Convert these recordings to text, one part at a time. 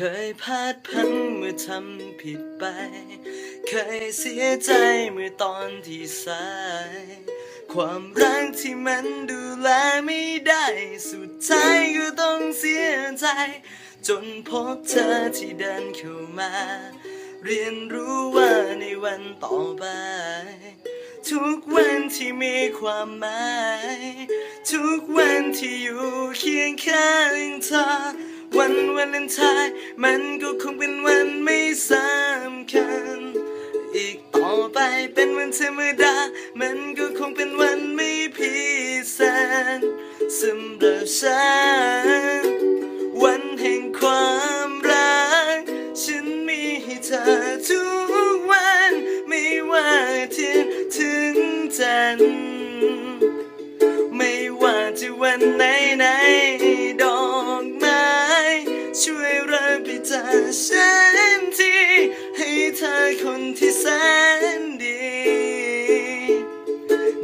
เคยพลาดพลั้งเมื่อทำผิดไป เคยเสียใจเมื่อตอนที่สาย ความรักที่มันดูแลไม่ได้ สุดท้ายก็ต้องเสียใจ จนพบเธอที่เดินเข้ามา เรียนรู้ว่าในวันต่อไป ทุกวันที่มีความหมาย ทุกวันที่อยู่เคียงข้างเธอ วันวาเลนไทน์มันก็คงเป็นวันไม่สำคัญ อีกต่อไปเป็นวันธรรมดา มันก็คงเป็นวันไม่พิเศษสำหรับฉัน วันแห่งความรัก ฉันมีให้เธอทุกวัน ไม่ว่าเที่ยงถึงจันทร์ไม่ว่าจะวันไหนไหนดอก ไปจากฉันทีให้เธอคนที่แสนดี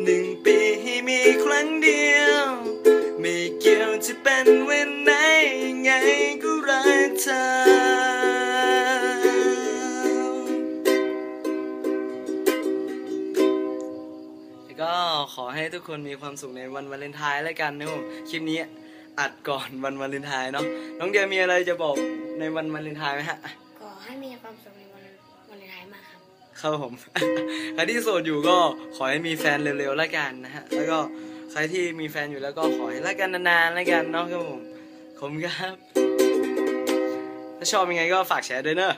หนึ่งปีให้มีครั้งเดียว ไม่เกี่ยวจะเป็นวันไหนยังไงก็รักเธอก็ขอให้ทุกคนมีความสุขในวันวาเลนไทน์แล้วกันนะครับผมคลิปนี้ อัดก่อนวันวาเลนไทน์เนาะน้องเดียมีอะไรจะบอกในวันวาเลนไทน์ไหมฮะก็ให้มีความสุขในวันวันเลนไทน์มากครับครับผมใครที่โสดอยู่ก็ขอให้มีแฟนเร็วๆแล้วกันนะฮะแล้วก็ใครที่มีแฟนอยู่แล้วก็ขอให้รักกันนานๆแล้วกันเนาะครับผมขอบคุณครับ ถ้าชอบยังไงก็ฝากแชร์ด้วยเนอะ